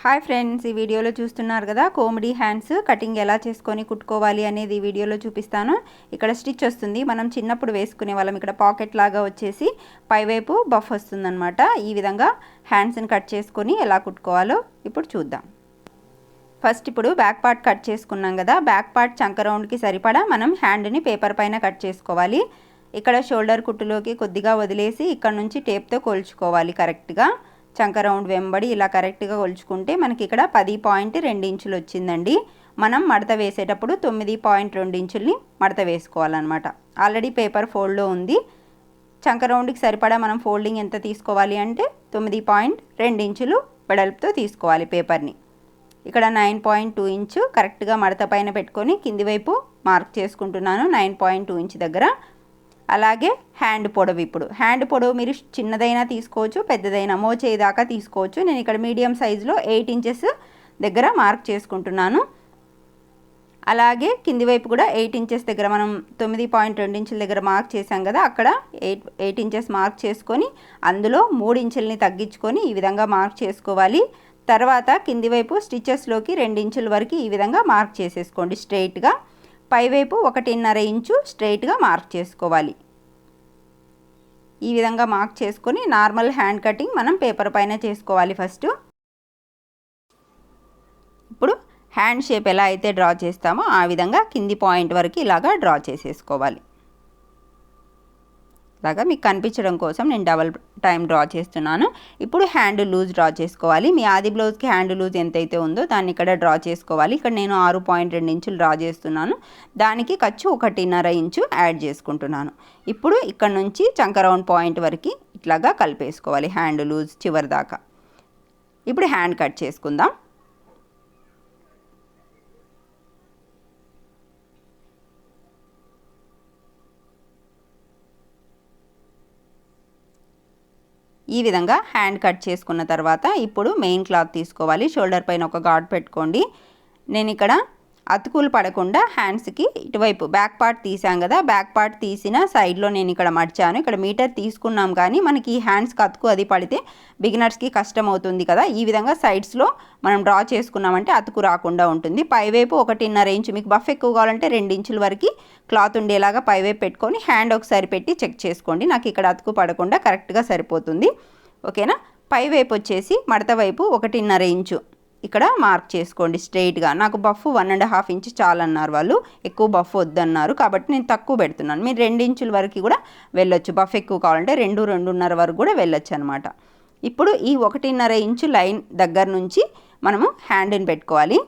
Hi friends ఈ వీడియోలో చూస్తున్నారు కదా కోమిడీ హ్యాండ్స్ కటింగ్ ఎలా చేసుకొని కుట్టుకోవాలి అనేది ఈ వీడియోలో చూపిస్తాను. ఇక్కడ స్టిచ్ వస్తుంది మనం చిన్నప్పుడు వేసుకునే వాళ్ళం ఇక్కడ పాకెట్ లాగా వచ్చేసి పైవైపు బఫ్ వస్తుందన్నమాట. ఈ విధంగా హ్యాండ్స్ని కట్ చేసుకొని ఎలా కుట్టుకోవాలో ఇప్పుడు చూద్దాం. ఫస్ట్ ఇప్పుడు బ్యాక్ పార్ట్ కట్ చేసుకున్నాం కదా బ్యాక్ పార్ట్ చంక రౌండ్కి సరిపడా మనం హ్యాండ్ని పేపర్ పైన కట్ చేసుకోవాలి. ఇక్కడ షోల్డర్ కుట్టులోకి కొద్దిగా వదిలేసి ఇక్కడ నుంచి టేప్తో కొలుచుకోవాలి కరెక్ట్గా. చంక రౌండ్ వెంబడి ఇలా కరెక్ట్గా కొలుచుకుంటే మనకి ఇక్కడ పది పాయింట్ రెండు ఇంచులు వచ్చిందండి. మనం మడత వేసేటప్పుడు తొమ్మిది పాయింట్ రెండు ఇంచుల్ని మడత వేసుకోవాలన్నమాట. ఆల్రెడీ పేపర్ ఫోల్డ్లో ఉంది. చంక రౌండ్కి సరిపడా మనం ఫోల్డింగ్ ఎంత తీసుకోవాలి అంటే తొమ్మిది పాయింట్ రెండు ఇంచులు వెడల్పుతో తీసుకోవాలి పేపర్ని. ఇక్కడ నైన్ పాయింట్ టూ ఇంచు కరెక్ట్గా మడత పైన పెట్టుకొని కింది వైపు మార్క్ చేసుకుంటున్నాను. నైన్ పాయింట్ టూ ఇంచ్ దగ్గర అలాగే హ్యాండ్ పొడవు ఇప్పుడు. హ్యాండ్ పొడవు మీరు చిన్నదైనా తీసుకోవచ్చు పెద్దదైనా మోచేయి దాకా తీసుకోవచ్చు. నేను ఇక్కడ మీడియం సైజులో ఎయిట్ ఇంచెస్ దగ్గర మార్క్ చేసుకుంటున్నాను. అలాగే కింది వైపు కూడా ఎయిట్ ఇంచెస్ దగ్గర మనం తొమ్మిది పాయింట్ రెండు ఇంచుల దగ్గర మార్క్ చేసాం కదా అక్కడ ఎయిట్ ఎయిట్ ఇంచెస్ మార్క్ చేసుకొని అందులో మూడు ఇంచుల్ని తగ్గించుకొని ఈ విధంగా మార్క్ చేసుకోవాలి. తర్వాత కింది వైపు స్టిచెస్లోకి రెండు ఇంచుల వరకు ఈ విధంగా మార్క్ చేసేసుకోండి స్ట్రైట్గా. పైవైపు ఒకటిన్నర ఇంచు స్ట్రైట్గా మార్క్ చేసుకోవాలి. ఈ విధంగా మార్క్ చేసుకొని నార్మల్ హ్యాండ్ కటింగ్ మనం పేపర్ పైన చేసుకోవాలి ఫస్ట్. ఇప్పుడు హ్యాండ్ షేప్ ఎలా అయితే డ్రా చేస్తామో ఆ విధంగా కింది పాయింట్ వరకు ఇలాగా డ్రా చేసేసుకోవాలి. లాగా మీకు కనిపించడం కోసం నేను డబల్ టైం డ్రా చేస్తున్నాను. ఇప్పుడు హ్యాండ్ లూజ్ డ్రా చేసుకోవాలి. మీ ఆది బ్లౌజ్కి హ్యాండ్ లూజ్ ఎంతైతే ఉందో దాన్ని ఇక్కడ డ్రా చేసుకోవాలి. ఇక్కడ నేను ఆరు పాయింట్ రెండు ఇంచులు డ్రా చేస్తున్నాను. దానికి ఖర్చు ఒకటిన్నర ఇంచు యాడ్ చేసుకుంటున్నాను. ఇప్పుడు ఇక్కడ నుంచి చంక రౌండ్ పాయింట్ వరకు ఇట్లాగా కలిపేసుకోవాలి హ్యాండ్ లూజ్ చివరి దాకా. ఇప్పుడు హ్యాండ్ కట్ చేసుకుందాం. ఈ విధంగా హ్యాండ్ కట్ చేసుకున్న తర్వాత ఇప్పుడు మెయిన్ క్లాత్ తీసుకోవాలి. షోల్డర్ పైన ఒక గాడ్ పెట్టుకోండి. నేను ఇక్కడ అతుకులు పడకుండా హ్యాండ్స్కి ఇటువైపు బ్యాక్ పార్ట్ తీసాం కదా బ్యాక్ పార్ట్ తీసిన సైడ్లో నేను ఇక్కడ మడిచాను. ఇక్కడ మీటర్ తీసుకున్నాం కానీ మనకి ఈ హ్యాండ్స్కి అతుకు అది పడితే బిగినర్స్కి కష్టం అవుతుంది కదా. ఈ విధంగా సైడ్స్లో మనం డ్రా చేసుకున్నామంటే అతుకు రాకుండా ఉంటుంది. పైవైపు ఒకటిన్నర ఇంచు మీకు బఫ్ ఎక్కువ కావాలంటే రెండు ఇంచుల వరకు క్లాత్ ఉండేలాగా పైవైపు పెట్టుకొని హ్యాండ్ ఒకసారి పెట్టి చెక్ చేసుకోండి. నాకు ఇక్కడ అతుకు పడకుండా కరెక్ట్గా సరిపోతుంది. ఓకేనా? పైవైపు వచ్చేసి మడత వైపు ఒకటిన్నర ఇంచు. ఇక్కడ మార్క్ చేసుకోండి స్ట్రైట్గా నాకు buff one and half inch చాలన్నారు వాళ్ళు. ఎక్కువ బఫ్ వద్దన్నారు. కాబట్టి నేను తక్కువ పెడుతున్నాను. మీరు రెండు ఇంచుల వరకు కూడా వెళ్ళొచ్చు. బఫ్ ఎక్కువ కావాలంటే రెండు రెండున్నర వరకు కూడా వెళ్ళొచ్చు అనమాట ఇప్పుడు ఈ ఒకటిన్నర ఇంచు లైన్ దగ్గర నుంచి మనము హ్యాండ్ని పెట్టుకోవాలి.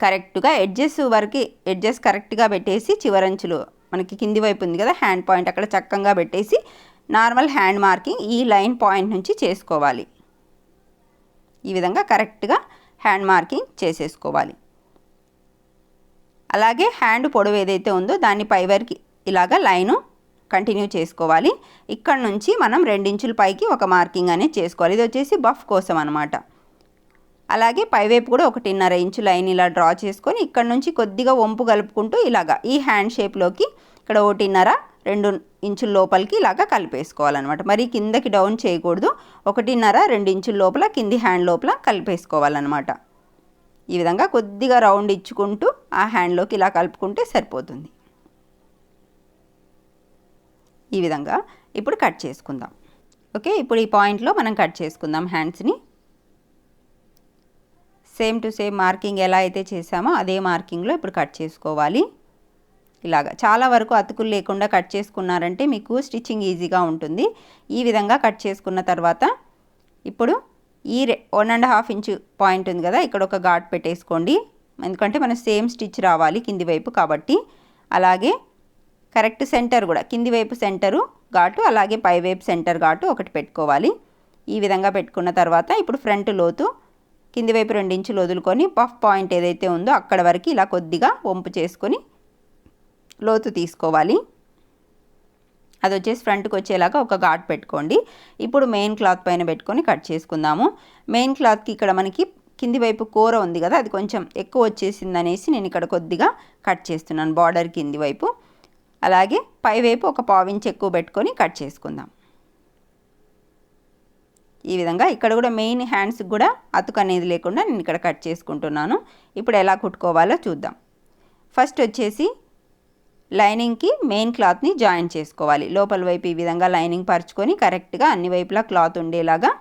కరెక్ట్గా ఎడ్జెస్ వరకు ఎడ్జెస్ కరెక్ట్గా పెట్టేసి చివరంచులు మనకి కింది వైపు ఉంది కదా హ్యాండ్ పాయింట్ అక్కడ చక్కగా పెట్టేసి నార్మల్ హ్యాండ్ మార్కింగ్ ఈ లైన్ పాయింట్ నుంచి చేసుకోవాలి. ఈ విధంగా కరెక్ట్గా హ్యాండ్ మార్కింగ్ చేసేసుకోవాలి. అలాగే హ్యాండ్ పొడవు ఏదైతే ఉందో దాన్ని పైవరికి ఇలాగ లైను కంటిన్యూ చేసుకోవాలి. ఇక్కడ నుంచి మనం రెండించుల పైకి ఒక మార్కింగ్ అనేది చేసుకోవాలి. ఇది వచ్చేసి బఫ్ కోసం అనమాట అలాగే పైవైపు కూడా ఒకటిన్నర ఇంచు లైన్ ఇలా డ్రా చేసుకొని ఇక్కడ నుంచి కొద్దిగా వంపు కలుపుకుంటూ ఇలాగా ఈ హ్యాండ్ షేప్లోకి ఇక్కడ ఒకటిన్నర రెండు ఇంచుల లోపలికి ఇలాగా కలిపేసుకోవాలన్నమాట. మరి కిందకి డౌన్ చేయకూడదు. ఒకటిన్నర రెండు ఇంచుల లోపల కింది హ్యాండ్ లోపల కలిపేసుకోవాలన్నమాట. ఈ విధంగా కొద్దిగా రౌండ్ ఇచ్చుకుంటూ ఆ హ్యాండ్లోకి ఇలా కలుపుకుంటే సరిపోతుంది. ఈ విధంగా ఇప్పుడు కట్ చేసుకుందాం. ఓకే ఇప్పుడు ఈ పాయింట్లో మనం కట్ చేసుకుందాం హ్యాండ్స్ని సేమ్ టు సేమ్ మార్కింగ్ ఎలా అయితే చేసామో అదే మార్కింగ్లో ఇప్పుడు కట్ చేసుకోవాలి. ఇలాగా. చాలా వరకు అతుకులు లేకుండా కట్ చేసుకున్నారంటే మీకు స్టిచ్చింగ్ ఈజీగా ఉంటుంది. ఈ విధంగా కట్ చేసుకున్న తర్వాత ఇప్పుడు ఈ one and half inch point ఉంది కదా ఇక్కడ ఒక ఘాట్ పెట్టేసుకోండి. ఎందుకంటే మనం సేమ్ స్టిచ్ రావాలి కింది వైపు కాబట్టి. అలాగే కరెక్ట్ సెంటర్ కూడా కింది వైపు సెంటరు ఘాటు అలాగే పై వైపు సెంటర్ ఘాటు ఒకటి పెట్టుకోవాలి. ఈ విధంగా పెట్టుకున్న తర్వాత ఇప్పుడు ఫ్రంట్ లోతు కింది వైపు రెండు ఇంచులు వదులుకొని పఫ్ పాయింట్ ఏదైతే ఉందో అక్కడ వరకు ఇలా కొద్దిగా వంపు చేసుకొని లోతు తీసుకోవాలి. అది వచ్చేసి ఫ్రంట్కి వచ్చేలాగా ఒక ఘాట్ పెట్టుకోండి. ఇప్పుడు మెయిన్ క్లాత్ పైన పెట్టుకొని కట్ చేసుకుందాము. మెయిన్ క్లాత్కి ఇక్కడ మనకి కింది వైపు కూర ఉంది కదా అది కొంచెం ఎక్కువ వచ్చేసింది అనేసి నేను ఇక్కడ కొద్దిగా కట్ చేస్తున్నాను బార్డర్ కింది వైపు. అలాగే పై వైపు ఒక పావించి ఎక్కువ పెట్టుకొని కట్ చేసుకుందాం. ఈ విధంగా ఇక్కడ కూడా మెయిన్ హ్యాండ్స్కి కూడా అతుకు అనేది లేకుండా నేను ఇక్కడ కట్ చేసుకుంటున్నాను. ఇప్పుడు ఎలా కుట్టుకోవాలో చూద్దాం. ఫస్ట్ వచ్చేసి లైనింగ్కి మెయిన్ క్లాత్ని జాయిన్ చేసుకోవాలి. లోపల వైపు ఈ విధంగా లైనింగ్ పరుచుకొని కరెక్ట్గా అన్ని వైపులా క్లాత్ ఉండేలాగా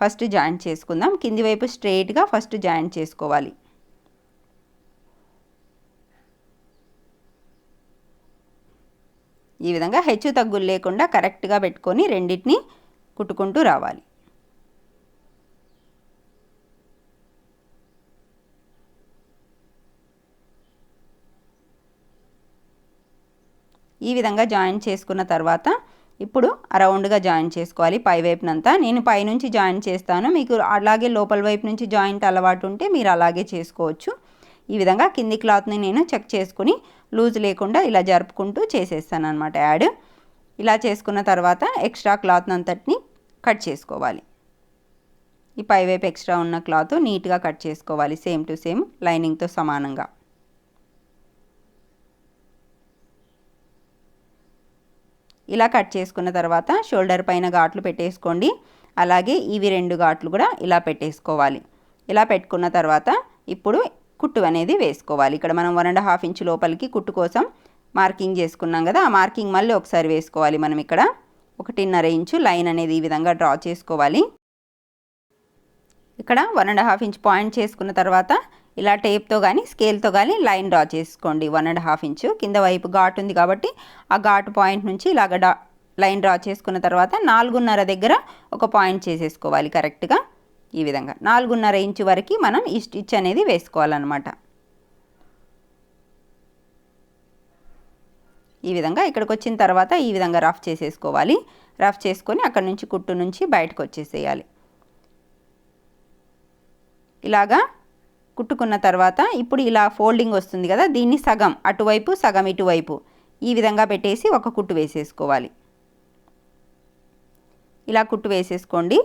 ఫస్ట్ జాయిన్ చేసుకుందాం. కింది వైపు స్ట్రెయిట్గా ఫస్ట్ జాయిన్ చేసుకోవాలి. ఈ విధంగా హెచ్చు తగ్గులు లేకుండా కరెక్ట్గా పెట్టుకొని రెండింటిని కుట్టుకుంటూ రావాలి. ఈ విధంగా జాయిన్ చేసుకున్న తర్వాత ఇప్పుడు రౌండ్గా జాయిన్ చేసుకోవాలి పై వైపునంతా. నేను పైనుంచి జాయిన్ చేస్తాను. మీకు అలాగే లోపల వైపు నుంచి జాయింట్ అలవాటు ఉంటే మీరు అలాగే చేసుకోవచ్చు. ఈ విధంగా కింది క్లాత్ని నేను చెక్ చేసుకుని లూజ్ లేకుండా ఇలా జరుపుకుంటూ చేసేస్తాను అనమాట యాడ్. ఇలా చేసుకున్న తర్వాత ఎక్స్ట్రా క్లాత్ అంతటిని కట్ చేసుకోవాలి. ఈ పైవైపు ఎక్స్ట్రా ఉన్న క్లాత్ నీట్గా కట్ చేసుకోవాలి. సేమ్ టు సేమ్ లైనింగ్తో సమానంగా. ఇలా కట్ చేసుకున్న తర్వాత షోల్డర్ పైన ఘాట్లు పెట్టేసుకోండి. అలాగే ఇవి రెండు ఘాట్లు కూడా ఇలా పెట్టేసుకోవాలి. ఇలా పెట్టుకున్న తర్వాత ఇప్పుడు కుట్టు అనేది వేసుకోవాలి. ఇక్కడ మనం వన్ అండ్ హాఫ్ ఇంచ్ లోపలికి కుట్టు కోసం మార్కింగ్ చేసుకున్నాం కదా ఆ మార్కింగ్ మళ్ళీ ఒకసారి వేసుకోవాలి మనం ఇక్కడ. ఒకటిన్నర ఇంచు లైన్ అనేది ఈ విధంగా డ్రా చేసుకోవాలి. ఇక్కడ one and half inch point చేసుకున్న తర్వాత ఇలా టేప్తో కానీ స్కేల్తో కానీ లైన్ డ్రా చేసుకోండి. One and half inch. కింద వైపు ఘాటు ఉంది కాబట్టి ఆ ఘాటు పాయింట్ నుంచి ఇలాగ డా లైన్ డ్రా చేసుకున్న తర్వాత నాలుగున్నర దగ్గర ఒక పాయింట్ చేసేసుకోవాలి కరెక్ట్గా. ఈ విధంగా నాలుగున్నర ఇంచు వరకు మనం ఈ స్టిచ్ అనేది వేసుకోవాలన్నమాట. ఈ విధంగా ఇక్కడికి వచ్చిన తర్వాత ఈ విధంగా రఫ్ చేసేసుకోవాలి. రఫ్ చేసుకొని అక్కడ నుంచి కుట్టు నుంచి బయటకు వచ్చేసేయాలి. ఇలాగా కుట్టుకున్న తర్వాత ఇప్పుడు ఇలా ఫోల్డింగ్ వస్తుంది కదా దీన్ని సగం అటువైపు సగం ఇటువైపు ఈ విధంగా పెట్టేసి ఒక కుట్టు వేసేసుకోవాలి. ఇలా కుట్టు వేసేసుకోండి.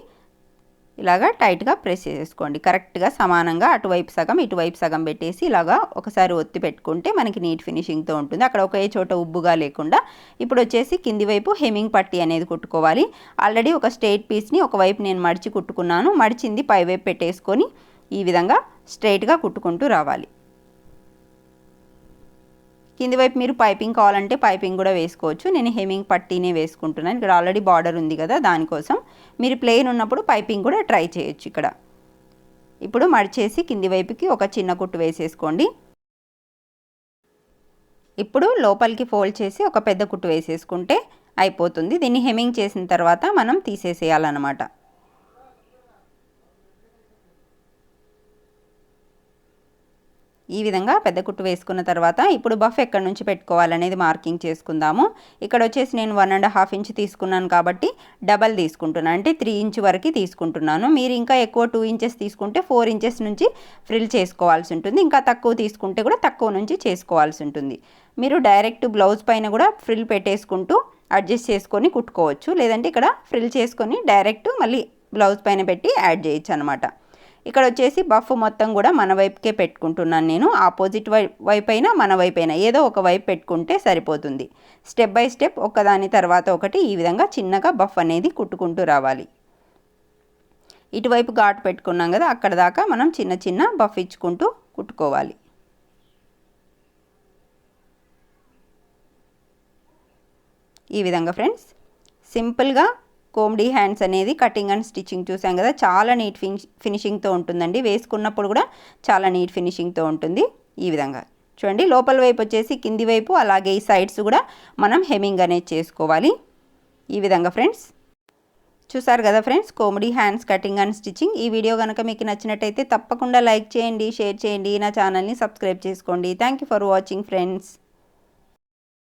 ఇలాగా టైట్గా ప్రెస్ చేసేసుకోండి. కరెక్ట్గా సమానంగా అటువైపు సగం ఇటువైపు సగం పెట్టేసి ఇలాగా ఒకసారి ఒత్తి పెట్టుకుంటే మనకి నీట్ ఫినిషింగ్తో ఉంటుంది. అక్కడ ఒకే చోట ఉబ్బుగా లేకుండా ఇప్పుడు వచ్చేసి కింది వైపు హెమింగ్ పట్టి అనేది కుట్టుకోవాలి. ఆల్రెడీ ఒక స్ట్రెయిట్ పీస్ని ఒకవైపు నేను మడిచి కుట్టుకున్నాను. మడిచింది పైవైపు పెట్టేసుకొని ఈ విధంగా స్ట్రైట్గా కుట్టుకుంటూ రావాలి. కింది వైపు మీరు పైపింగ్ కావాలంటే పైపింగ్ కూడా వేసుకోవచ్చు. నేను హెమింగ్ పట్టీనే వేసుకుంటున్నాను. ఇక్కడ ఆల్రెడీ బార్డర్ ఉంది కదా దానికోసం. మీరు ప్లెయిన్ ఉన్నప్పుడు పైపింగ్ కూడా ట్రై చేయొచ్చు ఇక్కడ. ఇప్పుడు మడిచేసి కింది వైపుకి ఒక చిన్న కుట్టు వేసేసుకోండి. ఇప్పుడు లోపలికి ఫోల్డ్ చేసి ఒక పెద్ద కుట్టు వేసేసుకుంటే అయిపోతుంది. దీన్ని హెమింగ్ చేసిన తర్వాత మనం తీసేసేయాలన్నమాట. ఈ విధంగా పెద్ద కుట్టు వేసుకున్న తర్వాత ఇప్పుడు బఫ్ ఎక్కడి నుంచి పెట్టుకోవాలనేది మార్కింగ్ చేసుకుందాము. ఇక్కడ వచ్చేసి నేను వన్ అండ్ హాఫ్ ఇంచ్ తీసుకున్నాను కాబట్టి డబల్ తీసుకుంటున్నాను అంటే త్రీ ఇంచ్ వరకు తీసుకుంటున్నాను. మీరు ఇంకా ఎక్కువ టూ ఇంచెస్ తీసుకుంటే ఫోర్ ఇంచెస్ నుంచి ఫ్రిల్ చేసుకోవాల్సి ఉంటుంది. ఇంకా తక్కువ తీసుకుంటే కూడా తక్కువ నుంచి చేసుకోవాల్సి ఉంటుంది. మీరు డైరెక్ట్ బ్లౌజ్ పైన కూడా ఫ్రిల్ పెట్టేసుకుంటూ అడ్జస్ట్ చేసుకొని కుట్టుకోవచ్చు. లేదంటే ఇక్కడ ఫ్రిల్ చేసుకొని డైరెక్ట్ మళ్ళీ బ్లౌజ్ పైన పెట్టి యాడ్ చేయొచ్చు అనమాట ఇక్కడ వచ్చేసి బఫ్ మొత్తం కూడా మన వైపుకే పెట్టుకుంటున్నాను నేను. ఆపోజిట్ వైపు అయినా మన వైపు అయినా ఏదో ఒక వైపు పెట్టుకుంటే సరిపోతుంది. స్టెప్ బై స్టెప్ ఒకదాని తర్వాత ఒకటి ఈ విధంగా చిన్నగా బఫ్ అనేది కుట్టుకుంటూ రావాలి. ఇటువైపు ఘాటు పెట్టుకున్నాం కదా అక్కడ దాకా మనం చిన్న చిన్న బఫ్ ఇచ్చుకుంటూ కుట్టుకోవాలి. ఈ విధంగా ఫ్రెండ్స్ సింపుల్గా కోమ్డీ హ్యాండ్స్ అనేది కటింగ్ అండ్ స్టిచ్చింగ్ చూసాం కదా చాలా నీట్ ఫినిష్ ఫినిషింగ్తో ఉంటుందండి. వేసుకున్నప్పుడు కూడా చాలా నీట్ ఫినిషింగ్తో ఉంటుంది ఈ విధంగా. చూడండి లోపల వైపు వచ్చేసి కింది వైపు అలాగే ఈ సైడ్స్ కూడా మనం హెమింగ్ అనేది చేసుకోవాలి. ఈ విధంగా ఫ్రెండ్స్. చూసారు కదా ఫ్రెండ్స్ కోమెడీ హ్యాండ్స్ కటింగ్ అండ్ స్టిచ్చింగ్. ఈ వీడియో కనుక మీకు నచ్చినట్టయితే తప్పకుండా లైక్ చేయండి షేర్ చేయండి. నా ఛానల్ని సబ్స్క్రైబ్ చేసుకోండి. Thank you for watching friends.